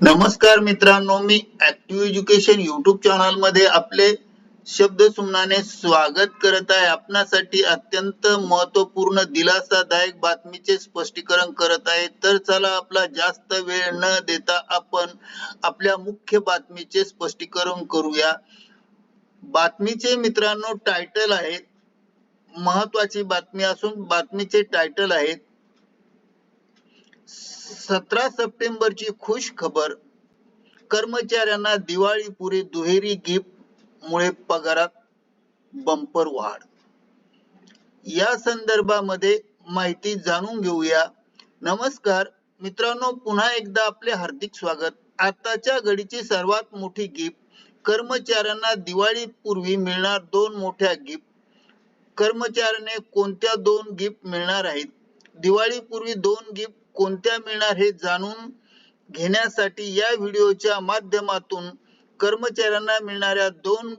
नमस्कार मित्रांनो मी ऍक्टिव्ह एज्युकेशन युट्यूब चॅनलमध्ये आपले शब्द सुमनाने स्वागत करत आहे. आपणासाठी अत्यंत महत्त्वपूर्ण दिलासादायक बातमीचे स्पष्टीकरण करत आहे. तर चला आपला जास्त वेळ न देता आपण आपल्या मुख्य बातमीचे स्पष्टीकरण करूया. बातमीचे मित्रांनो टायटल आहे महत्वाची बातमी असून बातमीचे टायटल आहेत सतरा सप्टेंबरची खुश खबर. कर्मचाऱ्यांना दिवाळीपुरी दुहेरी गिफ्ट मुळे पगारात बंपर वाढ. या संदर्भामध्ये माहिती जाणून घेऊया. नमस्कार मित्रांनो पुन्हा एकदा आपले हार्दिक स्वागत. आताच्या घडीची सर्वात मोठी गिफ्ट कर्मचाऱ्यांना दिवाळीपूर्वी मिळणार दोन मोठ्या गिफ्ट. कर्मचाऱ्याने कोणत्या दोन गिफ्ट मिळणार आहेत? दिवाळीपूर्वी दोन गिफ्ट कोणत्या मिळणार हे जाणून घेण्यासाठी या व्हिडिओच्या माध्यमातून कर्मचाऱ्यांना मिळणाऱ्या दोन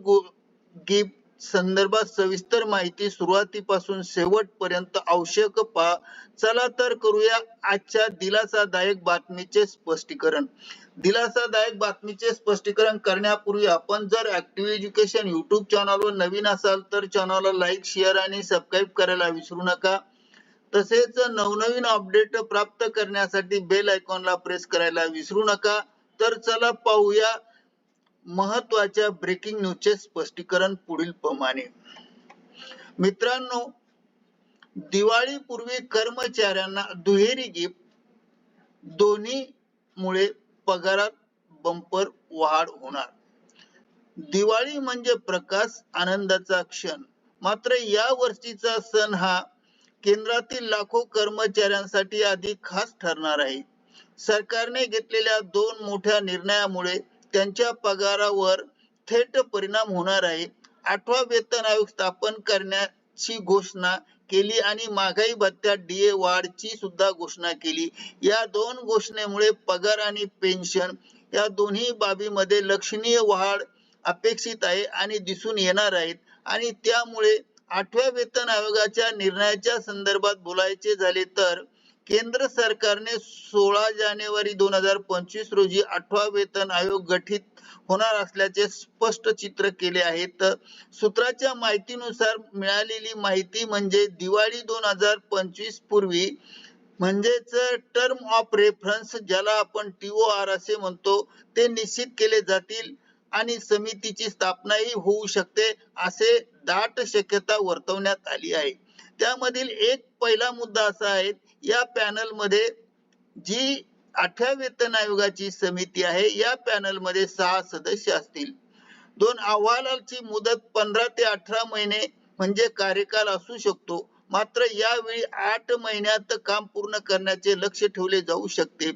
गिफ्ट संदर्भात सविस्तर माहिती सुरुवातीपासून शेवटपर्यंत आवश्यक पहा चला तर करूया आजच्या दिलासादायक बातमीचे स्पष्टीकरण. दिलासादायक बातमीचे स्पष्टीकरण करण्यापूर्वी आपण जर ऍक्टिव्ह एज्युकेशन युट्यूब चॅनलवर नवीन असाल तर चॅनलला लाईक शेअर आणि सबस्क्राईब करायला विसरू नका. तसेच नवनवीन अपडेट प्राप्त करण्यासाठी बेल आयकॉनला प्रेस करायला विसरू नका. तर चला पाहूया महत्त्वाच्या ब्रेकिंग न्यूजचे स्पष्टीकरण पुढील प्रमाणे. मित्रांनो दिवाळीपूर्वी कर्मचाऱ्यांना दुहेरी गिफ्ट दोन्ही मुळे पगारात बंपर वाढ होणार. दिवाळी म्हणजे प्रकाश आनंदाचा क्षण. मात्र या वर्षीचा सण हा केंद्रातील लाखो कर्मचाऱ्यांसाठी अधिक खास ठरणार आहे. सरकारने घेतलेल्या दोन मोठ्या निर्णयामुळे त्यांच्या पगारावर थेट परिणाम होणार आहे. आठवा वेतन आयोग स्थापन करण्याची घोषणा केली आणि महागाई भत्त्यात डीए वाढची सुद्धा घोषणा केली. या दोन घोषणेमुळे पगार आणि पेन्शन या दोन्ही बाबीमध्ये लक्षणीय वाढ अपेक्षित आहे आणि दिसून येणार आहेत. आणि त्यामुळे आठव्या वेतन आयोगाच्या निर्णयाच्या संदर्भात बोलायचे झाले तर केंद्र सरकारने सोळा जानेवारी दोन हजार पंचवीस रोजी आठवा वेतन आयोग गठीत होणार असल्याचे स्पष्ट चित्र केले आहे. तर सूत्राच्या माहितीनुसार मिळालेली माहिती म्हणजे दिवाळी दोन हजार पंचवीस पूर्वी म्हणजेच टर्म ऑफ रेफरन्स ज्याला आपण टीओआर असे म्हणतो ते निश्चित केले जातील. आणि समितीची स्थापनाही होऊ शकते असे दाट शक्यता वर्तवण्यात आली आहे. त्यामधील एक पहिला मुद्दा असा आहे या पॅनलमध्ये जी आठव्या वेतन आयोगाची समिती आहे या पॅनलमध्ये सहा सदस्य असतील. दोन अहवालाची मुदत पंधरा ते अठरा महिने म्हणजे कार्यकाल असू शकतो. मात्र यावेळी आठ महिन्यात काम पूर्ण करण्याचे लक्ष ठेवले जाऊ शकते.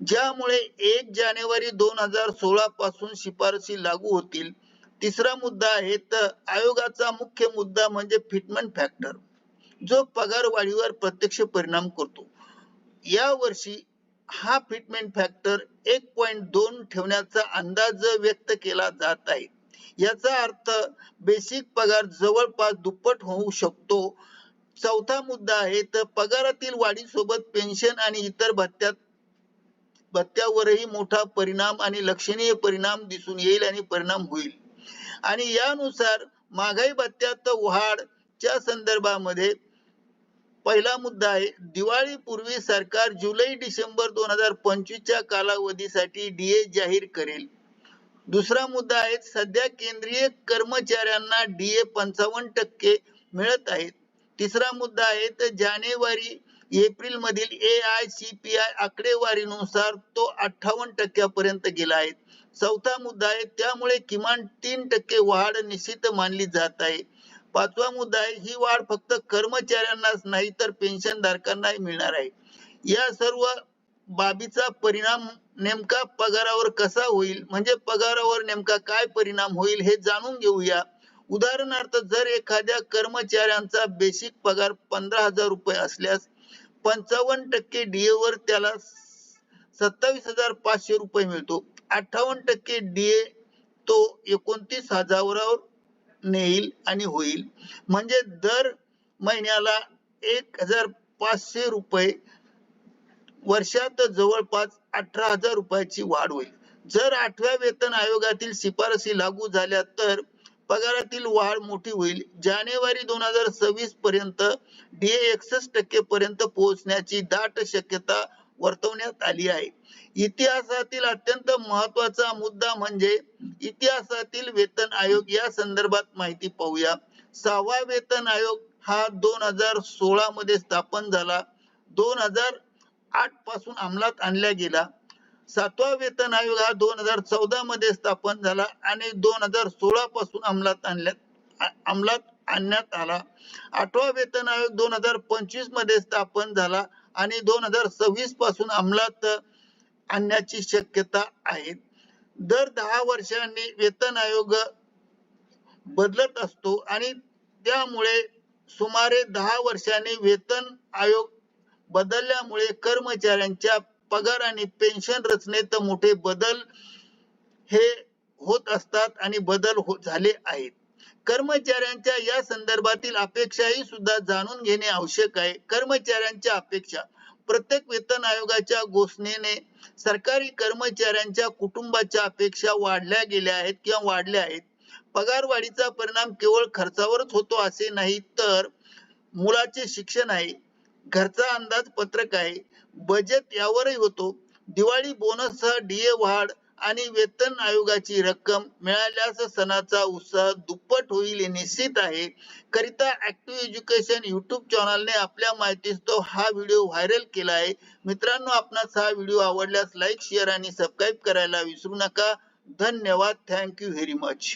ज्यामुळे एक जानेवारी दोन हजार सोळा पासून शिफारसी लागू होतील. तिसरा मुद्दा आहे तर आयोगाचा मुख्य मुद्दा म्हणजे फिटमेंट फॅक्टर जो पगार वाढीवर प्रत्यक्ष परिणाम करतो. या वर्षी हा फिटमेंट फॅक्टर एक पॉइंट दोन ठेवण्याचा अंदाज व्यक्त केला जात आहे. याचा अर्थ बेसिक पगार जवळपास दुप्पट होऊ शकतो. चौथा मुद्दा आहे तर पगारातील वाढीसोबत पेन्शन आणि इतर भत्त्यात भत्त्यावरही मोठा परिणाम आणि लक्षणीय परिणाम दिसून येईल आणि परिणाम होईल. आणि यानुसार महागाई भत्त्यात वाढच्या संदर्भामध्ये पहिला मुद्दा आहे दिवाळीपूर्वी सरकार जुलै डिसेंबर दोन हजार पंचवीसच्या कालावधीसाठी डीए जाहीर करेल. दुसरा मुद्दा आहे सध्या केंद्रीय कर्मचाऱ्यांना डीए पंचावन्न टक्के मिळत आहेत. तिसरा मुद्दा आहे तर जानेवारी एप्रिल मधील A I C P I आकडेवारीनुसार तो अठ्ठावन्न टक्क्यापर्यंत गेला आहे. चौथा मुद्दा आहे त्यामुळे किमान तीन टक्के वाढ निश्चित मानली जात आहे. पाचवा मुद्दा आहे ही वाढ फक्त कर्मचाऱ्यांनाच नाही तर पेन्शन धारकांनाही मिळणार आहे. या सर्व बाबीचा परिणाम नेमका पगारावर कसा होईल म्हणजे पगारावर नेमका काय परिणाम होईल हे जाणून घेऊया. उदाहरणार्थ जर एखाद्या कर्मचाऱ्यांचा बेसिक पगार पंधरा हजार रुपये असल्यास पंचावन्न टक्के डीए वर त्याला सत्तावीस हजार पाचशे रुपये मिळतो. अठ्ठावन्न टक्के डीए तो एकोणतीस हजारावर नेईल आणि होईल. म्हणजे दर महिन्याला एक हजार पाचशे रुपये वर्षात जवळपास अठरा हजार रुपयाची वाढ होईल. जर आठव्या वेतन आयोगातील शिफारसी लागू झाल्या तर पगारातील वाढ मोठी होईल. जानेवारी दोन हजार सव्वीस पर्यंत डीए एकसष्ट टक्के पर्यंत पोहोचण्याची दाट शक्यता वर्तवण्यात आली आहे. इतिहासातील अत्यंत महत्त्वाचा मुद्दा म्हणजे इतिहासातील वेतन आयोग या संदर्भात माहिती पाहूया. सहावा वेतन आयोग हा दोन हजार सोळा मध्ये स्थापन झाला. दोन हजार आठपासून अंमलात आणला गेला. सातवा वेतन आयोग हा दोन हजार चौदा मध्ये स्थापन झाला आणि दोन हजार सोळा पासून अंमलात आणल्यात अंमलात आणण्यात आला. आठवा वेतन आयोग दोन हजार पंचवीसमध्ये स्थापन झाला आणि दोन हजार सव्वीसपासून अंमलात आणण्याची शक्यता आहे. दर दहा वर्षांनी वेतन आयोग बदलत असतो आणि त्यामुळे सुमारे दहा वर्षांनी वेतन आयोग बदलल्यामुळे कर्मचाऱ्यांच्या पगार आणि पेन्शन रचनेत मोठे बदल हे होत असतात आणि बदल हो झाले आहेत. कर्मचाऱ्यांच्या या संदर्भातील अपेक्षाही सुद्धा जाणून घेणे आवश्यक आहे. कर्मचाऱ्यांच्या अपेक्षा. प्रत्येक वेतन आयोगाच्या घोषणेने सरकारी कर्मचाऱ्यांच्या कुटुंबाच्या अपेक्षा वाढल्या गेल्या आहेत किंवा वाढल्या आहेत. पगारवाढीचा परिणाम केवळ खर्चावरच होतो असे नाही तर मुलाचे शिक्षण आहे. घरचा अंदाजपत्रक आहे. बजेट यावरही होतो. दिवाळी बोनससह डीए वाढ आणि वेतन आयोगाची रक्कम मिळाल्यास सणाचा उत्साह दुप्पट होईल निश्चित आहे. करिता ऍक्टिव्ह एज्युकेशन युट्यूब चॅनलने आपल्या माहितीस्तव हा व्हिडिओ व्हायरल केला आहे. मित्रांनो आपणास हा व्हिडिओ आवडल्यास लाईक शेअर आणि सबस्क्राईब करायला विसरू नका. धन्यवाद. Thank you very much